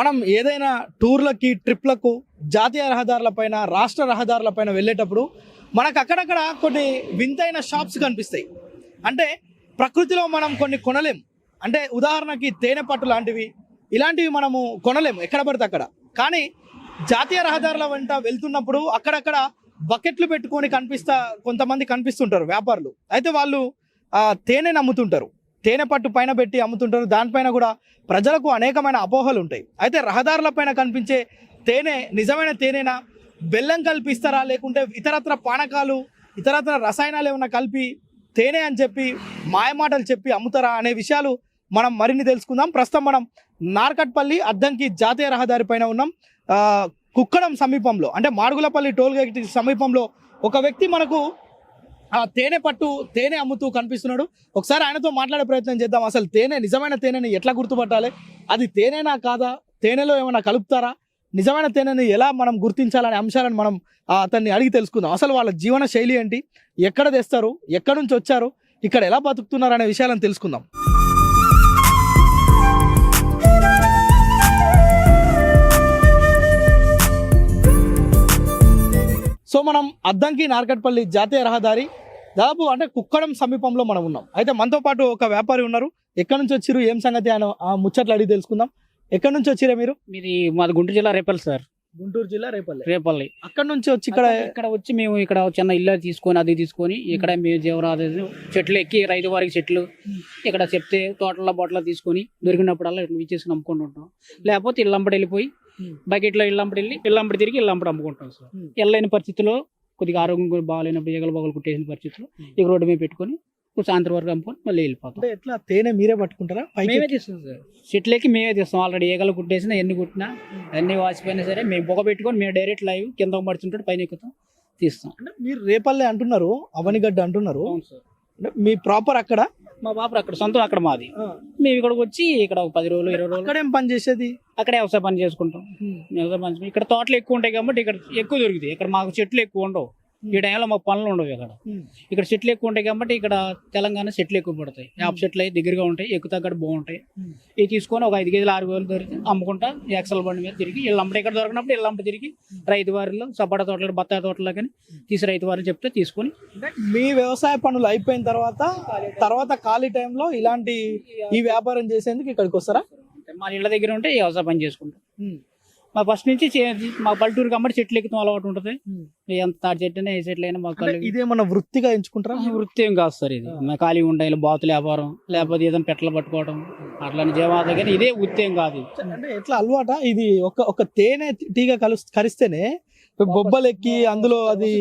మనం ఏదైనా టూర్లకి ట్రిప్లకు జాతీయ రహదారులపైన రాష్ట్ర రహదారులపైన వెళ్ళేటప్పుడు మనకు అక్కడక్కడ కొన్ని వింతైన షాప్స్ కనిపిస్తాయి. అంటే ప్రకృతిలో మనం కొన్ని కొనలేం. అంటే ఉదాహరణకి తేనె పట్టు లాంటివి ఇలాంటివి మనము కొనలేము ఎక్కడ పడితే అక్కడ. కానీ జాతీయ రహదారుల వెంట వెళ్తున్నప్పుడు అక్కడక్కడ బకెట్లు పెట్టుకొని కనిపిస్తా కొంతమంది కనిపిస్తుంటారు వ్యాపారులు. అయితే వాళ్ళు తేనె నమ్ముతుంటారు. తేనె పట్టు పైన పెట్టి అమ్ముతుంటారు. దానిపైన కూడా ప్రజలకు అనేకమైన అపోహలు ఉంటాయి. అయితే రహదారుల పైన కనిపించే తేనె నిజమైన తేనెనా? బెల్లం కల్పిస్తారా? లేకుంటే ఇతరత్ర పానకాలు ఇతరత్ర రసాయనాలు ఏమైనా కలిపి తేనె అని చెప్పి మాయమాటలు చెప్పి అమ్ముతారా అనే విషయాలు మనం మరిన్ని తెలుసుకుందాం. ప్రస్తుతం మనం నార్కట్పల్లి అద్దంకి జాతీయ రహదారి పైన ఉన్నాం. కుక్కడం సమీపంలో అంటే మాడుగులపల్లి టోల్ గేట్ సమీపంలో ఒక వ్యక్తి మనకు తేనె పట్టు తేనె అమ్ముతూ కనిపిస్తున్నాడు. ఒకసారి ఆయనతో మాట్లాడే ప్రయత్నం చేద్దాం. అసలు తేనె నిజమైన తేనెని ఎట్లా గుర్తుపట్టాలి? అది తేనెనా కాదా? తేనెలో ఏమైనా కలుపుతారా? నిజమైన తేనెని ఎలా మనం గుర్తించాలనే అంశాలను మనం అతన్ని అడిగి తెలుసుకుందాం. అసలు వాళ్ళ జీవన శైలి ఏంటి? ఎక్కడ తెస్తారు? ఎక్కడి నుంచి వచ్చారు? ఇక్కడ ఎలా బతుకుతున్నారు అనే విషయాలను తెలుసుకుందాం. సో మనం అద్దంకి నార్కట్పల్లి జాతీయ రహదారి దాదాపు అంటే కుక్కడం సమీపంలో మనం ఉన్నాం. అయితే మనతో పాటు ఒక వ్యాపారి ఉన్నారు. ఎక్కడి నుంచి వచ్చిరు ఏం సంగతి? అని ఆ ముచ్చట్లు అడిగి తెలుసుకుందాం. ఎక్కడి నుంచి వచ్చిరా మీరు? మీది మాది గుంటూరు జిల్లా రేపల్లి సార్. గుంటూరు జిల్లా రేపల్లి. రేపల్లి. అక్కడ నుంచి వచ్చి ఇక్కడ ఇక్కడ వచ్చి మేము ఇక్కడ చిన్న ఇల్లు తీసుకొని అది తీసుకొని ఇక్కడ మేము. జీవరాదు చెట్లు ఎక్కి రైతు వారికి చెట్లు ఇక్కడ చెప్తే తోటల బొట్టలో తీసుకొని దొరికినప్పుడల్లా ఇట్లా ఇచ్చేసి అమ్ముకుంటూ ఉంటాం. లేకపోతే ఇల్లంబడి వెళ్ళిపోయి. బకెట్లో ఇల్లంబడి వెళ్ళి ఇల్లంబడి తిరిగి ఇల్లంబడి అమ్ముకుంటాం సార్. వెళ్ళలేని పరిస్థితిలో కొద్దిగా ఆరోగ్యం కూడా బాగాలేనప్పుడు ఈగలు బాగలు కుట్టేసిన పరిస్థితిలో. ఇక రోడ్డు మీద పెట్టుకొని సాయంత్రం వరకు అమ్ముకొని మళ్ళీ వెళ్ళిపోతాం. ఎట్లా తేనె మీరే పట్టుకుంటారా? మేమే తీస్తాం సార్. చెట్లకి మేమే తీస్తాం. ఆల్రెడీ ఈగలు కుట్టేసినా ఎన్ని కుట్టినా అన్ని వాసిపోయినా సరే మేము పొగ పెట్టుకొని మేము డైరెక్ట్ లైవ్ కింద పడుతుంటే పైన ఎక్కుతాం తీస్తాం. అంటే మీరు రేపల్లె అంటున్నారు అవనిగడ్డ అంటున్నారు. అవును సార్. మీ ప్రాపర్ అక్కడ? మా బాబు అక్కడ సొంతం అక్కడ మాది. మేము ఇక్కడికి వచ్చి ఇక్కడ ఒక పది రోజులు ఇరవై రోజులు. అక్కడేం పని చేసేది? అక్కడే వ్యవసాయ పని చేసుకుంటాం. వ్యవసాయ పని. ఇక్కడ తోటలు ఎక్కువ ఉంటాయి కాబట్టి ఇక్కడ ఎక్కువ దొరుకుతాయి. ఇక్కడ మాకు చెట్లు ఎక్కువ ఉండవు. ఈ టైంలో మాకు పనులు ఉండవు ఇక్కడ. ఇక్కడ చెట్లు ఎక్కువ ఉంటాయి కాబట్టి ఇక్కడ తెలంగాణ చెట్లు ఎక్కువ పడతాయి. యాప్ చెట్లు దగ్గరగా ఉంటాయి ఎక్కువ తగ్గట్టు బాగుంటాయి. ఇవి తీసుకొని ఒక ఐదు కేజీలు ఆరు వేలు దొరికి అమ్ముకుంటా ఎక్సల్ బండి మీద తిరిగి ఇళ్ళంపటి ఇక్కడ దొరికినప్పుడు ఇళ్ళంపటి తిరిగి రైతు వారిలో సపోటా తోటలు బత్తాయి తోటలో కానీ తీసి రైతు వారిని చెప్తే తీసుకొని మీ వ్యవసాయ పనులు అయిపోయిన తర్వాత తర్వాత ఖాళీ టైంలో ఇలాంటి ఈ వ్యాపారం చేసేందుకు ఇక్కడికి వస్తారా? మా ఇళ్ళ దగ్గర ఉంటే ఈ వ్యవసాయ పని చేసుకుంటాం. మా ఫస్ట్ నుంచి మా పల్లెటూరు కాబట్టి చెట్లు ఎక్కుతాం అలవాటు ఉంటుంది. ఎంత తాటి చెట్టు అయినా ఏ చెట్లు అయినా మా అంటే కళ్ళు ఇదేమన్నా వృత్తిగా ఎంచుకుంటారా? వృత్తి ఏం కాదు సార్ ఇది. మా ఖాళీ ఉండాలి బాతులు వ్యాపారం లేకపోతే ఏదైనా పెట్టలు పట్టుకోవడం అట్లాంటి జీవాద కానీ ఇదే వృత్తి ఏం కాదు ఇది. అంటే ఎట్లా అలవాట? ఇది ఒక ఒక తేనె తీగ కలు కరిస్తేనే బొబ్బలెక్కి అందులో అది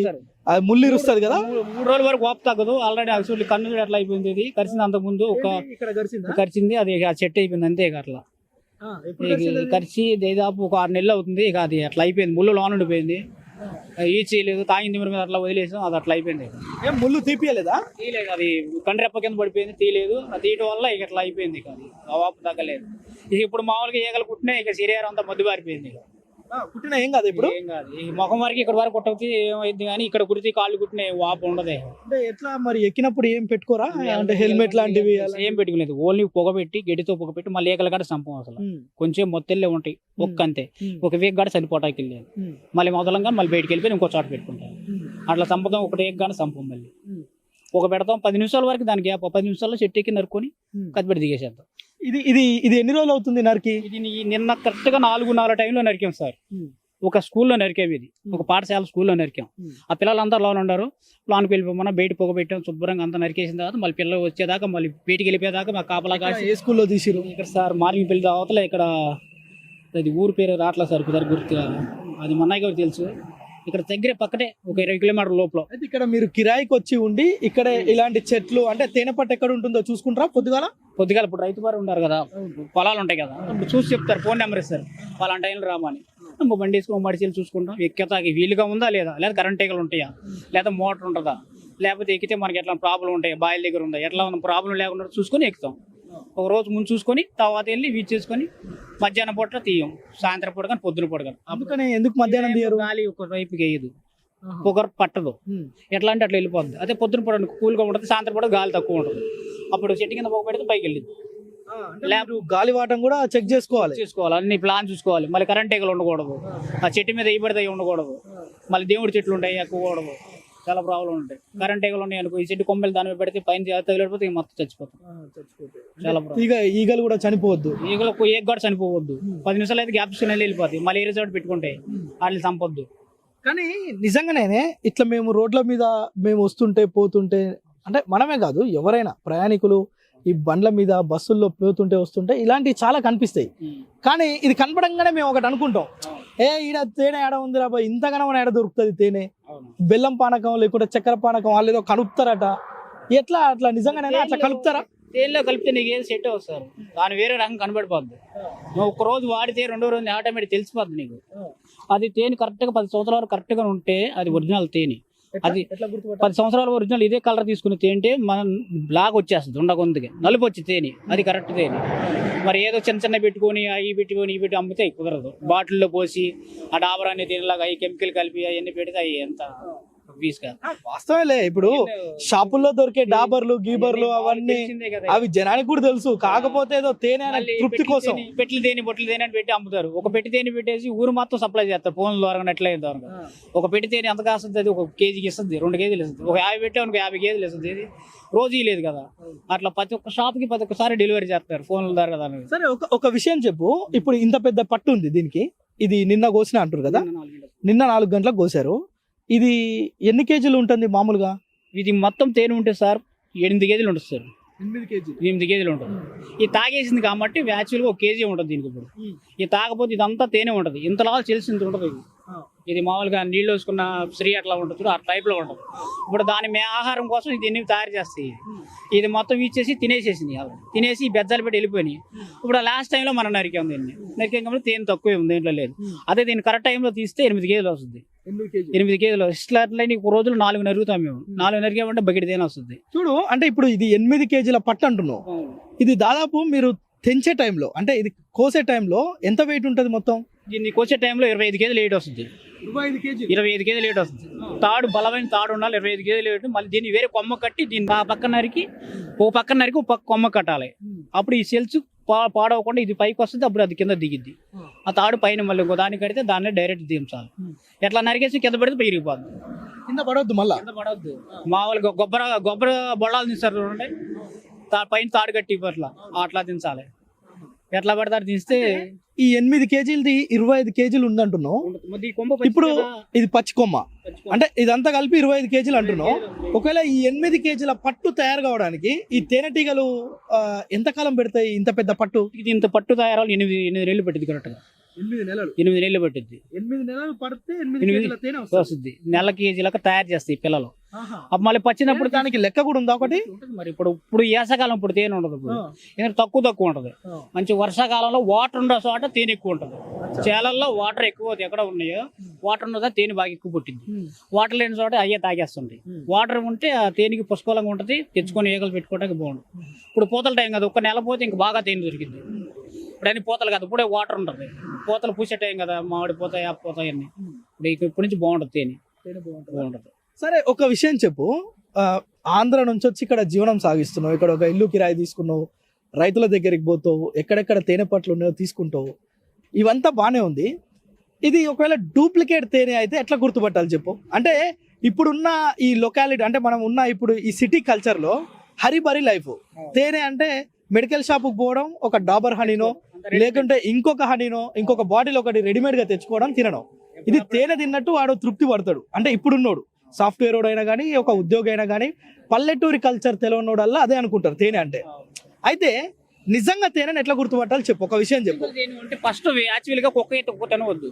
అది ముళ్ళు ఇరుస్తుంది కదా? మూడు రోజుల వరకు ఓపు తగ్గదు. ఆల్రెడీ అసలు కన్ను ఎట్లా అయిపోయింది ఇది. కరిచింది అంతకు ముందు ఒక కరిచింది అది ఆ చెట్టు అయిపోయింది అంతే అట్లా. కరిచి దాదాపు ఒక ఆరు నెలలు అవుతుంది. ఇక అది అట్లా అయిపోయింది. ముళ్ళు లోన్ ఉండిపోయింది. ఈ చేయలేదు తాగింది మీద అట్లా వదిలేసాం అది అట్లా అయిపోయింది. ఏం ముళ్ళు తీపియలేదా? తీయలేదు అది కండ్రెప్ప కింద పడిపోయింది తీయలేదు. అది తీయటం వల్ల ఇక ఇట్లా అయిపోయింది ఇక అది. ఆ వాపు తగ్గలేదు. ఇక ఇప్పుడు మామూలుగా ఈగలు కుట్టినా ఇక శరీరం అంతా మద్దు పారిపోయింది ఇక. ఆ, పుట్టిన ఏం కాదు ఇప్పుడు? ఏం కాదు. ఈ ముఖం వరకు ఇక్కడ వరకు కుట్టకపోతే ఏమైంది కానీ ఇక్కడ కుడితే కాళ్ళు కుట్టిన వాపు ఉండదు. అంటే ఎట్లా మరి ఎక్కినప్పుడు ఏం పెట్టుకోరా? అంటే హెల్మెట్ లాంటివి? ఏం పెట్టుకోలేదు. ఓన్లీ పొగ పెట్టి గడ్డితో పొగ పెట్టి మళ్ళీ ఈగల కాడ సంపం అసలు. కొంచెం మొత్తెళ్ళే ఉంటాయి ఒక్క అంతే ఒక వీక్ కాడ చనిపోవటానికి వెళ్ళాను ఉమ్, మళ్ళీ మొదలంగా మళ్ళీ బయటికి వెళ్ళిపోయి ఇంకో చోట పెట్టుకుంటాను అట్లా చంపకం ఒకటి ఏక్ కానీ సంపం మళ్ళీ. ఒక పెడతాం పది నిమిషాల వరకు దానికి గ్యాప్ పది నిమిషాల్లో చెట్టు ఎక్కి నరుకొని. కత్తిపెట్టి దిగేసేద్దాం. ఇది ఇది ఇది ఎన్ని రోజులు అవుతుంది నరికి? ఇది నిన్న కరెక్ట్గా నాలుగు నాలుగు టైంలో నరికాం సార్. ఒక స్కూల్లో నరికాం ఇది. ఒక పాఠశాల స్కూల్లో నరికాం. ఆ పిల్లలందరూ లోన్ ఉన్నారు లోన్కి వెళ్ళిపోమన్నా బయట పొగ పెట్టాం శుభ్రంగా అంతా నరికేసిన తర్వాత మళ్ళీ పిల్లలు వచ్చేదాకా మళ్ళీ బయటికి వెళ్ళిపోయేదాకా మా కాపలా కాసి ఏ స్కూల్లో తీసిరు ఇక్కడ సార్ మార్నింగ్ పెళ్ళి అవతల ఇక్కడ అది ఊరు పేరు రాట్లా సార్ కుదర గుర్తుగా అది మన్నాయి గారు తెలుసు. ఇక్కడ దగ్గరే పక్కనే ఒక ఇరవై కిలోమీటర్ లోపల. అయితే ఇక్కడ మీరు కిరాయికి వచ్చి ఉండి ఇక్కడ ఇలాంటి చెట్లు అంటే తేనె పట్టు ఎక్కడ ఉంటుందో చూసుకుంటారా పొద్దుగాల? పొద్దుగాల ఇప్పుడు రైతు వారు ఉన్నారు కదా పొలాలు ఉంటాయి కదా ఇప్పుడు చూసి చెప్తారు ఫోన్ నెంబర్ ఇస్తారు పలానా టైంలో రామని బండి వేసుకుని మడిచిలు చూసుకుంటాం ఎక్కేతాకి వీలుగా ఉందా లేదా లేదా కరెంట్ తీగలు ఉంటాయా లేదా మోటార్ ఉంటుందా లేకపోతే ఎక్కితే మనకి ఎట్లా ప్రాబ్లం ఉంటాయి బాయిల దగ్గర ఉందా ఎట్లా ఉన్న ప్రాబ్లం లేకుండా చూసుకొని ఎక్కుతాం. ఒక రోజు ముందు చూసుకొని తర్వాత వెళ్ళి వీచ్ చేసుకొని మధ్యాహ్నం పూట తీయం సాయంత్రం పూట కానీ పొద్దున పూట కానీ. అందుకని ఎందుకు మధ్యాహ్నం తీయరు? గాలి ఒక వైపుకి వేయదు. పొగరు పట్టదు. ఎట్లా అంటే అట్లా వెళ్ళిపోద్ది. అదే పొద్దున పూట కూల్గా ఉంటుంది సాయంత్రం పూట గాలి తక్కువ ఉంటుంది. అప్పుడు చెట్టు కింద పొగ పెడితే పైకి వెళ్ళింది. ల్యాబ్ గాలివాటం కూడా చెక్ చేసుకోవాలి. చూసుకోవాలి. అన్ని ప్లాన్ చూసుకోవాలి. మళ్ళీ కరెంట్ ఏగలు ఉండకూడదు. ఆ చెట్టు మీద ఇబ్బడితే ఉండకూడదు. మళ్ళీ దేవుడి చెట్లు ఉంటాయి ఎక్కువకూడదు చాలా ప్రాబ్లం ఉంటాయి. కరెంట్ ఏగలు ఉన్నాయి అనుకో ఈ చెట్టు కొమ్మలు దాని మీద పెడితే పైన తగిలిపోతే ఇక మొత్తం చచ్చిపోతాం చాలా ప్రాబ్లం ఈగ ఈగలు కూడా చనిపోవద్దు. ఈగలకు ఏ కూడా చనిపోవద్దు. పది నిమిషాలు అయితే గ్యాప్ తీసుకుని వెళ్ళిపోతాయి. మళ్ళీ ఏ రిజార్ట్ పెట్టుకుంటే వాళ్ళని చంపొద్దు. కానీ నిజంగానే ఇట్లా మేము రోడ్ల మీద మేము వస్తుంటే పోతుంటే అంటే మనమే కాదు ఎవరైనా ప్రయాణికులు ఈ బండ్ల మీద బస్సుల్లో పోతుంటే వస్తుంటే ఇలాంటివి చాలా కనిపిస్తాయి. కానీ ఇది కనపడంగానే మేము ఒకటి అనుకుంటాం. ఏ ఈడ తేనె ఏడ ఉంది రాబోయ్ ఇంతగానో ఏడ దొరుకుతుంది తేనె. బెల్లం పానకం లేకుంటే చక్కెర పానకం వాళ్ళు ఏదో కలుపుతారట. ఎట్లా అట్లా నిజంగానే అట్లా కలుపుతారా? తేలిలో కలిపితే నీకు ఏది సెట్ అవుతారు దాని వేరే రకం కనబడిపోద్ది. నువ్వు ఒక రోజు వాడితే రెండో రోజు ఆటోమేటిక్ తెలిసిపోద్ది నీకు. అది తేనె కరెక్ట్గా పది సంవత్సరాలు వరకు కరెక్ట్గా ఉంటే అది ఒరిజినల్ తేనె. అది పది సంవత్సరాల ఒరిజినల్ ఇదే కలర్ తీసుకుని తేంటే మనం బ్లాక్ వచ్చేస్తుంది ఉండకొందుకి నలుపు వచ్చి తేనె. అది కరెక్ట్ తేనె. మరి ఏదో చిన్న చిన్న పెట్టుకొని అవి పెట్టుకొని ఇవి పెట్టి అమ్మితే కుదరదు. బాటిల్లో పోసి ఆ డాబరాన్ని తేనెలాగా అవి కెమికల్ కలిపి అవన్నీ పెడితే అవి ఎంత కాదు. వాస్తవేలే ఇప్పుడు షాపుల్లో దొరికే డాబర్లు గీబర్లు అవన్నీ. అవి జనానికి కూడా తెలుసు. కాకపోతే ఏదో తేనె తృప్తి కోసం. పెట్లు తేనె బొట్లు తేనె అని పెట్టి అమ్ముతారు. ఒక పెట్టి తేనె పెట్టేసి ఊరు మొత్తం సప్లై చేస్తారు. ఫోన్ ద్వారా నెట్ల ద్వారా ఒక పెట్టి తేనె ఎంత కాస్తుంది అది? ఒక కేజీకి ఇస్తుంది. రెండు కేజీలు ఇస్తుంది. ఒక యాభై పెట్టే ఒక యాభై కేజీలు ఇస్తుంది. ఇది రోజు లేదు కదా. అట్లా ప్రతి ఒక్క షాప్కి ప్రతి ఒక్కసారి డెలివరీ చేస్తారు ఫోన్ల ద్వారా. సరే ఒక ఒక విషయం చెప్పు. ఇప్పుడు ఇంత పెద్ద పట్టు ఉంది దీనికి. ఇది నిన్న కోసిన అంటారు కదా. నిన్న నాలుగు గంటలకు కోసారు ఇది ఎన్ని కేజీలు ఉంటుంది మామూలుగా? ఇది మొత్తం తేనె ఉంటే సార్ ఎనిమిది కేజీలు ఉంటుంది సార్. ఎనిమిది కేజీలు. ఎనిమిది కేజీలు ఉంటుంది. ఇది తాగేసింది కాబట్టి యాక్చువల్గా ఒక కేజీ ఉంటుంది దీనికి ఇప్పుడు. ఇది తాగపోతే ఇదంతా తేనె ఉంటుంది. ఇంతలా తెలిసి ఇంత ఉంటుంది ఇది. ఇది మామూలుగా నీళ్ళు వేసుకున్న స్త్రీ అట్లా ఉంటుంది ఆ టైప్లో ఉంటుంది. ఇప్పుడు దాని మే ఆహారం కోసం ఇది ఎన్ని తయారు చేస్తాయి? ఇది మొత్తం ఇచ్చేసి తినేసేసింది. తినేసి బెజ్జాలు పెట్టి వెళ్ళిపోయినాయి. ఇప్పుడు లాస్ట్ టైంలో మనం నరికాం దీన్ని. నరికాం కాబట్టి తేనె తక్కువ ఉంది దీంట్లో లేదు. అదే దీన్ని కరెక్ట్ టైంలో తీస్తే ఎనిమిది కేజీలు వస్తుంది. ఎనిమిది కేజీలు. ఇట్లా అట్లా నీకు రోజులు నాలుగు నరుగుతాం మేము. నాలుగు నరికామంటే బకెట్ తేనె వస్తుంది. చూడు అంటే ఇప్పుడు ఇది ఎనిమిది కేజీల పట్టు అంటున్నావు. ఇది దాదాపు మీరు తెంచే టైంలో అంటే ఇది కోసే టైంలో ఎంత వెయిట్ ఉంటుంది మొత్తం? దీన్ని కోసే టైంలో ఇరవై ఐదు కేజీలు లేట్ వస్తుంది. ఇరవై ఐదు కేజీలు? లేట్ వస్తుంది. తాడు బలమైన తాడు ఉండాలి ఇరవై ఐదు కేజీలు లేట్ మళ్ళీ దీన్ని వేరే కొమ్మ కట్టి దీన్ని ఆ పక్కన నరికి ఓ పక్కన నరికి ఒక పక్క కొమ్మ కట్టాలి. అప్పుడు ఈ సెల్స్ పాడవకుండా ఇది పైకి వస్తుంది అప్పుడు అది కింద దిగిద్ది. ఆ తాడు పైన మళ్ళీ ఇంకో దాన్ని కడితే దాన్ని డైరెక్ట్ దించాలి. ఎట్లా నరికేసి కింద పడితే పెరిగిపోద్ది. కింద పడవద్దు మళ్ళా? కింద పడవద్దు. మామూలుగా కొబ్బరి కొబ్బరి బొడాలు దించారు చూడండి. పైన తాడు కట్టి ఇవ్వట్లా అట్లా దించాలి. ఎట్లా పడతారు దించితే ఈ ఎనిమిది కేజీలది ఇరవై ఐదు కేజీలు ఉందంటున్నావు. ఇప్పుడు ఇది పచ్చి కొమ్మ. అంటే ఇదంతా కలిపి ఇరవై ఐదు కేజీలు అంటున్నావు. ఒకవేళ ఈ ఎనిమిది కేజీల పట్టు తయారు కావడానికి ఈ తేనెటీగలు ఎంతకాలం పెడతాయి ఇంత పెద్ద పట్టు? ఇది ఇంత పట్టు తయారాలు ఎనిమిది ఎనిమిది నెలలు పట్టింది కరెక్ట్గా. ఎనిమిది నెలలు. ఎనిమిది నెలలు పట్టింది ఎనిమిది నెలలు పడితే ఎనిమిది వస్తుంది. నెల కేజీలకు తయారు చేస్తాయి పిల్లలు. మళ్ళీ పచ్చినప్పుడు దానికి లెక్క కూడా ఉందా ఒకటి? మరి ఇప్పుడు. ఇప్పుడు వేసవకాలం ఇప్పుడు తేనె ఉండదు ఇప్పుడు. ఎందుకంటే తక్కువ తక్కువ ఉంటుంది. మంచి వర్షాకాలంలో వాటర్ ఉండే చోట తేనె ఎక్కువ ఉంటుంది. చేలల్లో వాటర్ ఎక్కువ ఎక్కడ ఉన్నాయో వాటర్ ఉన్నదా తేనె బాగా ఎక్కువ పుట్టింది వాటర్ లేని చోట అయ్యే తాగేస్తుంది. వాటర్ ఉంటే ఆ తేనెకి పుష్కలంగా ఉంటుంది. తెచ్చుకొని ఈగలు పెట్టుకోవడానికి బాగుంటుంది ఇప్పుడు పూతల టైం కదా ఒక నెల పోతే ఇంక బాగా తేనె దొరికింది ఇప్పుడు అన్ని పూతలు కాదు ఇప్పుడే వాటర్ ఉంటుంది. పూతలు పూసే టైం కదా మామిడి పోతాయి ఆ పోతాయి అన్ని. ఇప్పుడు ఇక ఇప్పటి నుంచి బాగుంటుంది తేనె. బాగుంటుంది? సరే ఒక విషయం చెప్పు. ఆ, ఆంధ్ర నుంచి వచ్చి ఇక్కడ జీవనం సాగిస్తున్నావు ఇక్కడ ఒక ఇల్లు కిరాయి తీసుకున్నావు రైతుల దగ్గరికి పోతావు ఎక్కడెక్కడ తేనె పట్లు ఉన్నాయో తీసుకుంటావు. ఇవంతా బాగానే ఉంది. ఇది ఒకవేళ డూప్లికేట్ తేనె అయితే ఎట్లా గుర్తుపట్టాలి చెప్పు? అంటే ఇప్పుడున్న ఈ లొకాలిటీ అంటే మనం ఉన్న ఇప్పుడు ఈ సిటీ కల్చర్లో హరిబరి లైఫ్ తేనె అంటే మెడికల్ షాప్కి పోవడం ఒక డాబర్ హనీనో లేకుంటే ఇంకొక హనీనో ఇంకొక బాటిల్ ఒకటి రెడీమేడ్గా తెచ్చుకోవడం తినడం ఇది తేనె తిన్నట్టు వాడు తృప్తి పడతాడు. అంటే ఇప్పుడున్నోడు సాఫ్ట్వేర్ అయినా కానీ ఒక ఉద్యోగి అయినా కానీ పల్లెటూరి కల్చర్ తెలియనోడల్లా అదే అనుకుంటారు తేనె అంటే. అయితే నిజంగా తేనెని ఎట్లా గుర్తుపట్టాలి చెప్పు ఒక విషయం చెప్పు. అంటే ఫస్ట్ యాక్చువల్గా కుక్క అయితే కుక్క తినవద్దు.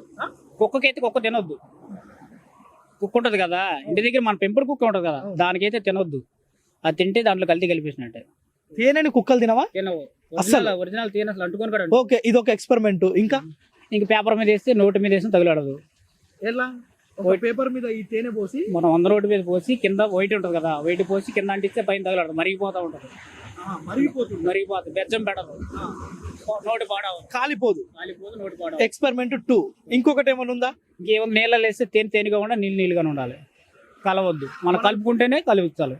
కుక్కకైతే కుక్క తినొద్దు. కుక్క ఉంటది కదా ఇంటి దగ్గర మన పెంపుడు కుక్క ఉంటది కదా దానికైతే తినొద్దు. అది తింటే దాంట్లో కల్తీ కలిపేసినట్టే. తేనెని కుక్కలు తినవా? తినవు. అస్సలు? ఒరిజినల్ తేనె అసలు అంటుకొని కూడా. ఓకే ఇది ఒక ఎక్స్పెరిమెంట్ ఇంకా? ఇంక పేపర్ మీద వేస్తే నోటి మీద వేస్తే తగులాడదు. ఎలా? ఒక పేపర్ మీద ఈ తేనె పోసి? మనం వంద రోడ్డు మీద పోసి కింద వైట్ ఉంటది కదా వైట్ పోసి కింద అంటిస్తే పైన తగలడదు మరిగిపోతా ఉంటది. మరిగిపోతుంది. మరిగిపోతుంది బెజ్జం పెడదు. నోటి పాడవు కాలిపోదు. కాలిపోదు నోటి పాడవు ఎక్స్పెరిమెంట్ టూ ఇంకొకటి ఏమైనా ఉందా? ఇంకేమో నీళ్ళలో వేస్తే తేనె తేనెగా ఉండాలి నీళ్ళు నీళ్ళుగా ఉండాలి. కలవద్దు. మనం కలుపుకుంటేనే కలుపుతాలి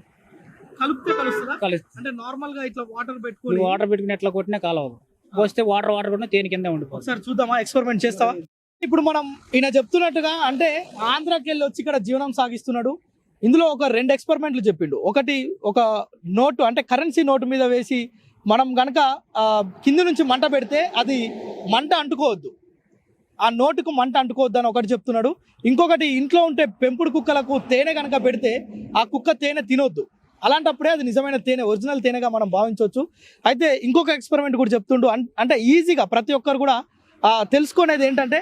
కలిపితే కలుస్తుందా? కలుస్తుంది. అంటే నార్మల్గా ఇట్లా వాటర్ పెట్టుకొని వాటర్ పెట్టుకుని ఎట్లా కొట్టినా కలవదు. పోస్తే వాటర్ వాటర్ కొట్టినా తేనె కింద ఉండిపోతుంది ఒకసారి చూద్దామా? ఎక్స్పెరిమెంట్ చేస్తావా? ఇప్పుడు మనం ఈయన చెప్తున్నట్టుగా అంటే ఆంధ్రాకి వెళ్ళి వచ్చి ఇక్కడ జీవనం సాగిస్తున్నాడు. ఇందులో ఒక రెండు ఎక్స్పెరిమెంట్లు చెప్పిండు. ఒకటి ఒక నోటు అంటే కరెన్సీ నోటు మీద వేసి మనం గనక కింది నుంచి మంట పెడితే అది మంట అంటుకోవద్దు. ఆ నోటుకు మంట అంటుకోవద్దు అని ఒకటి చెప్తున్నాడు. ఇంకొకటి ఇంట్లో ఉంటే పెంపుడు కుక్కలకు తేనె కనుక పెడితే ఆ కుక్క తేనె తినొద్దు. అలాంటప్పుడే అది నిజమైన తేనె ఒరిజినల్ తేనెగా మనం భావించవచ్చు. అయితే ఇంకొక ఎక్స్పెరిమెంట్ కూడా చెప్తుండు. అంటే ఈజీగా ప్రతి ఒక్కరు కూడా తెలుసుకునేది ఏంటంటే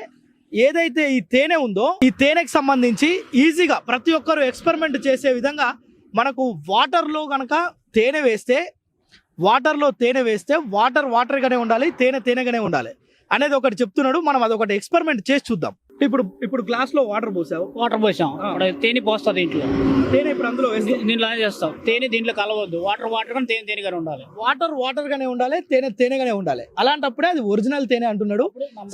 ఏదైతే ఈ తేనె ఉందో ఈ తేనెకి సంబంధించి ఈజీగా ప్రతి ఒక్కరు ఎక్స్పెరిమెంట్ చేసే విధంగా మనకు వాటర్లో కనుక తేనె వేస్తే వాటర్లో తేనె వేస్తే వాటర్ వాటర్గానే ఉండాలి తేనె తేనెగానే ఉండాలి అనేది ఒకటి చెప్తున్నాడు. మనం అదొకటి ఎక్స్పెరిమెంట్ చేసి చూద్దాం. ఇప్పుడు ఇప్పుడు గ్లాస్లో వాటర్ పోసావు? వాటర్ పోసాం. ఇప్పుడు తేనె పోస్తుంది ఇంట్లో. తేనె ఇప్పుడు అందులో దీంట్లో చేస్తాం. తేనె దీంట్లో కలవద్దు. వాటర్ వాటర్ కానీ తేనె తేనెగానే ఉండాలి. వాటర్ వాటర్ గానే ఉండాలి తేనె తేనెగానే ఉండాలి. అలాంటప్పుడే అది ఒరిజినల్ తేనె అంటున్నాడు.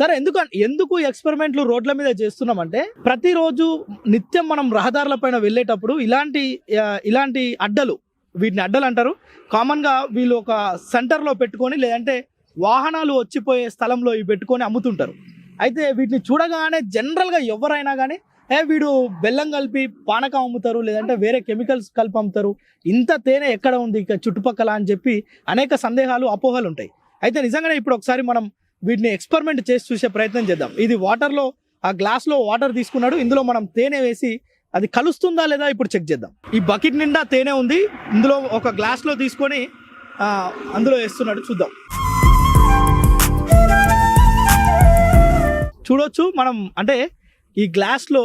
సరే ఎందుకు ఎందుకు ఎక్స్పెరిమెంట్లు రోడ్ల మీద చేస్తున్నామంటే ప్రతిరోజు నిత్యం మనం రహదారుల పైన వెళ్ళేటప్పుడు ఇలాంటి ఇలాంటి అడ్డలు వీటిని అడ్డలు అంటారు. కామన్గా వీళ్ళు ఒక సెంటర్లో పెట్టుకొని లేదంటే వాహనాలు వచ్చిపోయే స్థలంలో ఇవి పెట్టుకొని అమ్ముతుంటారు. అయితే వీటిని చూడగానే జనరల్గా ఎవరైనా కానీ ఏ వీడు బెల్లం కలిపి పానకం అమ్ముతారు లేదంటే వేరే కెమికల్స్ కలిపి అమ్ముతారు ఇంత తేనె ఎక్కడ ఉంది ఇక చుట్టుపక్కల అని చెప్పి అనేక సందేహాలు అపోహలు ఉంటాయి. అయితే నిజంగానే ఇప్పుడు ఒకసారి మనం వీటిని ఎక్స్పెరిమెంట్ చేసి చూసే ప్రయత్నం చేద్దాం. ఇది వాటర్లో ఆ గ్లాస్లో వాటర్ తీసుకున్నాడు ఇందులో మనం తేనె వేసి అది కలుస్తుందా లేదా ఇప్పుడు చెక్ చేద్దాం. ఈ బకెట్ నిండా తేనె ఉంది ఇందులో ఒక గ్లాస్లో తీసుకొని అందులో వేస్తున్నాడు చూద్దాం. చూడొచ్చు. మనం అంటే ఈ గ్లాస్లో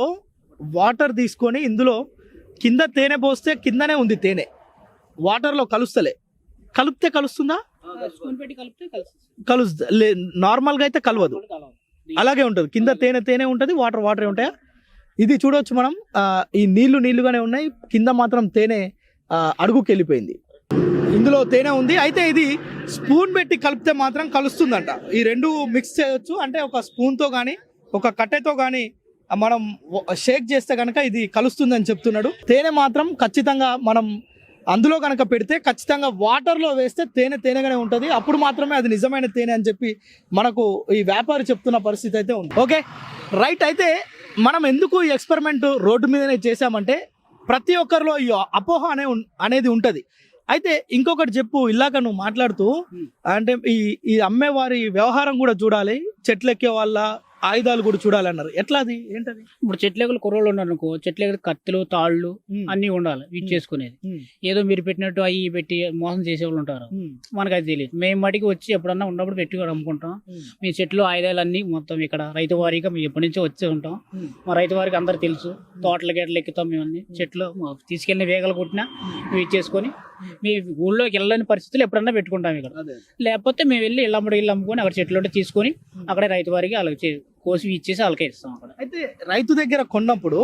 వాటర్ తీసుకొని ఇందులో కింద తేనె పోస్తే కిందనే ఉంది తేనె. వాటర్లో కలుస్తలే. కలిపితే కలుస్తుందా? కలుస్తుంది లే నార్మల్గా అయితే కలవదు. అలాగే ఉంటుంది. కింద తేనె తేనె ఉంటుంది వాటర్ వాటరే ఉంటాయా? ఇది చూడవచ్చు మనం. ఈ నీళ్ళు నీళ్ళుగానే ఉన్నాయి. కింద మాత్రం తేనె అడుగుకెళ్ళిపోయింది. అడుగుకి వెళ్ళిపోయింది ఇందులో తేనె ఉంది. అయితే ఇది స్పూన్ పెట్టి కలిపితే మాత్రం కలుస్తుందంట. ఈ రెండు మిక్స్ చేయొచ్చు. అంటే ఒక స్పూన్తో కానీ ఒక కట్టెతో కానీ మనం షేక్ చేస్తే కనుక ఇది కలుస్తుందని చెప్తున్నాడు. తేనె మాత్రం ఖచ్చితంగా మనం అందులో కనుక పెడితే ఖచ్చితంగా వాటర్లో వేస్తే తేనె తేనెగానే ఉంటుంది. అప్పుడు మాత్రమే అది నిజమైన తేనె అని చెప్పి మనకు ఈ వ్యాపారి చెప్తున్న పరిస్థితి అయితే ఉంది. ఓకే? రైట్. అయితే మనం ఎందుకు ఈ ఎక్స్పెరిమెంట్ రోడ్డు మీదనే చేశామంటే ప్రతి ఒక్కరిలో ఈ అపోహ అనే అనేది ఉంటుంది. అయితే ఇంకొకటి చెప్పు ఇలాక నువ్వు మాట్లాడుతూ Hmm. అంటే ఈ ఈ అమ్మే వారి వ్యవహారం కూడా చూడాలి చెట్లు ఎక్కే వాళ్ళ ఆయుధాలు కూడా చూడాలి అన్నారు. ఎట్లా అది ఏంటది? ఇప్పుడు చెట్లెగలు కుర్రోళ్ళు ఉన్నారు అనుకో చెట్లెగలు కత్తులు తాళ్ళు అన్ని ఉండాలి ఇవి చేసుకునేది. ఏదో మీరు పెట్టినట్టు అవి ఇవి పెట్టి మోసం చేసేవాళ్ళు ఉంటారు. మనకు అది తెలియదు. మేము మటుకి వచ్చి ఎప్పుడన్నా ఉన్నప్పుడు పెట్టి కూడా అమ్ముకుంటాం. మీ చెట్లు ఆయుధాలు అన్ని మొత్తం ఇక్కడ రైతు వారీగా మేము ఎప్పటి నుంచో వచ్చి ఉంటాం. మా రైతు వారికి అందరు తెలుసు. తోటల గేటలు ఎక్కుతాం మేము అన్ని. చెట్లు తీసుకెళ్ళిన వేగలు కొట్టినా మేము ఇచ్చేసుకొని మీ ఊళ్ళోకి వెళ్ళని పరిస్థితులు ఎప్పుడన్నా పెట్టుకుంటాం ఇక్కడ. లేకపోతే మేము వెళ్ళి ఇళ్ళ అమ్మడి ఇల్లు అమ్ముకొని అక్కడ చెట్లు ఉంటే తీసుకొని అక్కడే రైతు వారికి చే- కోసి ఇచ్చేసి వాళ్ళకే ఇస్తాం అక్కడ. అయితే రైతు దగ్గర కొన్నప్పుడు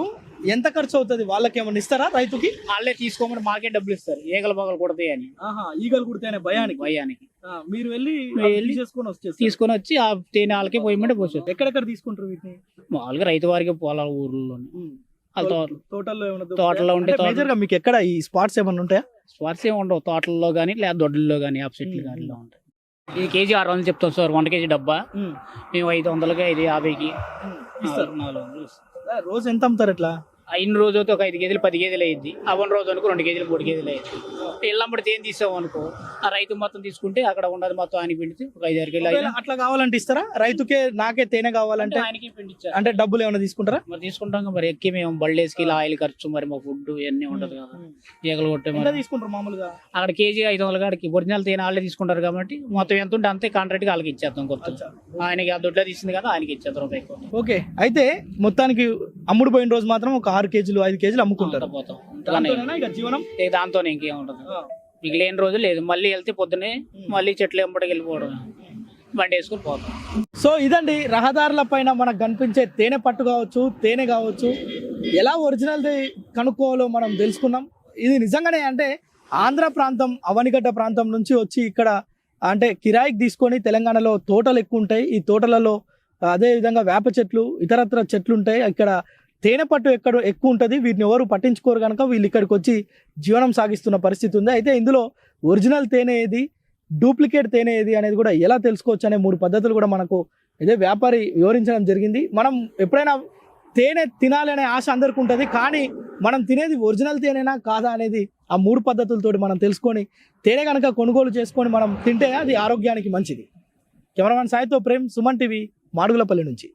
ఎంత ఖర్చు అవుతుంది? వాళ్ళకి ఏమన్నా ఇస్తారా రైతుకి? వాళ్ళే తీసుకోమని మాకే డబ్బులు ఇస్తారు. ఏగల బగలు కొడతాయి అని ఆహా ఈగలు కుడితేనే భయానికి? భయానికి. మీరు వెళ్ళి వెళ్ళి చేసుకొని వచ్చేస్తారు. తీసుకొని వచ్చి ఆ తేనె వాళ్ళకి పోయమంటే పోసేది. ఎక్కడెక్కడ తీసుకుంటారు వీటిని? మామూలుగా రైతు వారికి పొలాల తోటలు తోటల్లో ఏమైనా తోటల్లో ఉంటే. మేజర్గా మీకు ఎక్కడ ఈ స్పాట్స్ ఏమైనా ఉంటాయా? స్వార్స్ ఏమి ఉండవు. తోటల్లో కానీ లేదా దొడ్లలో కానీ ఆప్సెట్లు కానీ ఉంటాయి. ఇది కేజీ ఆరు వందలు చెప్తాం సార్. వంద కేజీ డబ్బా. మేము ఐదు వందలకి ఐదు యాభైకి ఇస్తారు. నాలుగు వందలు ఇస్తాం. ఆ, రోజు ఎంత అమ్ముతారు ఎట్లా అయిన రోజు అయితే ఒక ఐదు కేజీలు పది కేజీలు అయ్యింది అవన్న రోజు అనుకో రెండు కేజీలు మూడు కేజీలు అయ్యింది ఇళ్ళమ్మడి తేనె తీసాం అనుకో ఆ రైతు మొత్తం తీసుకుంటే అక్కడ ఉన్నది మొత్తం ఆయనకి పిండితే ఒక ఐదు ఆరు కేజీలు అట్లా కావాలంటే ఇస్తారా? రైతుకే నాకే తేనె కావాలంటే ఆయనకి పిండిచ్చారు. అంటే డబ్బులు ఏమైనా తీసుకుంటారా? మరి తీసుకుంటాం మరి ఎక్కి మేము బళ్ళేసుకి ఆయిల్ ఖర్చు మరి మా ఫుడ్ ఇవన్నీ ఉంటది కదా. ఈగలు కొట్టే మరి. తీసుకుంటారు మామూలుగా? అక్కడ కేజీ ఐదు వందల కాడికి ఒరిజినల్ తేనె వాళ్ళే తీసుకుంటారు కాబట్టి మొత్తం ఎంత ఉంటే అంతే కాంట్రాక్ట్ వాళ్ళకి ఇచ్చేస్తాం కొత్త. ఆయనకి ఆ దొడ్లో తీసింది కదా ఆయనకి ఎక్కువ. ఓకే. అయితే మొత్తానికి అమ్ముడు పోయిన రోజు మాత్రం ఒక ఆరు కేజీలు ఐదు కేజీలు అమ్ముకుంటారు. పోతాం. అంతగానే దాంతోనేనా ఇక జీవనం? ఇక దాంతోనే ఇంకేం ఉంటుంది మీకు లేని రోజు లేదు. మళ్ళీ వెళ్తే పొద్దునే మళ్ళీ చెట్లు ఎంబడికి వెళ్ళిపోవడం. బండి వేసుకుని పోతాం. సో ఇదండి రహదారుల పైన మనకు కనిపించే తేనె పట్టు కావచ్చు తేనె కావచ్చు. ఎలా ఒరిజినల్ది కనుక్కోవాలో మనం తెలుసుకున్నాం ఇది నిజంగానే అంటే ఆంధ్ర ప్రాంతం అవనిగడ్డ ప్రాంతం నుంచి వచ్చి ఇక్కడ అంటే కిరాయికి తీసుకొని తెలంగాణలో తోటలు ఎక్కువ ఉంటాయి. ఈ తోటలలో అదే విధంగా వేప చెట్లు ఇతరత్ర చెట్లు ఉంటాయి ఇక్కడ తేనె పట్టు ఎక్కడ ఎక్కువ ఉంటుంది వీటిని ఎవరు పట్టించుకోరు కనుక వీళ్ళు ఇక్కడికి వచ్చి జీవనం సాగిస్తున్న పరిస్థితి ఉంది. అయితే ఇందులో ఒరిజినల్ తేనె ఏది? డూప్లికేట్ తేనె ఏది అనేది కూడా ఎలా తెలుసుకోవచ్చు అనే మూడు పద్ధతులు కూడా మనకు ఇదే వ్యాపారి వివరించడం జరిగింది. మనం ఎప్పుడైనా తేనె తినాలి అనే ఆశ అందరికి ఉంటుంది. కానీ మనం తినేది ఒరిజినల్ తేనెనా కాదా అనేది ఆ మూడు పద్ధతులతోటి మనం తెలుసుకొని తేనె కనుక కొనుగోలు చేసుకొని మనం తింటే అది ఆరోగ్యానికి మంచిది. కెమెరామెన్ సాయితో ప్రేమ్ సుమన్ టీవీ. మాడుగులపల్లి నుంచి.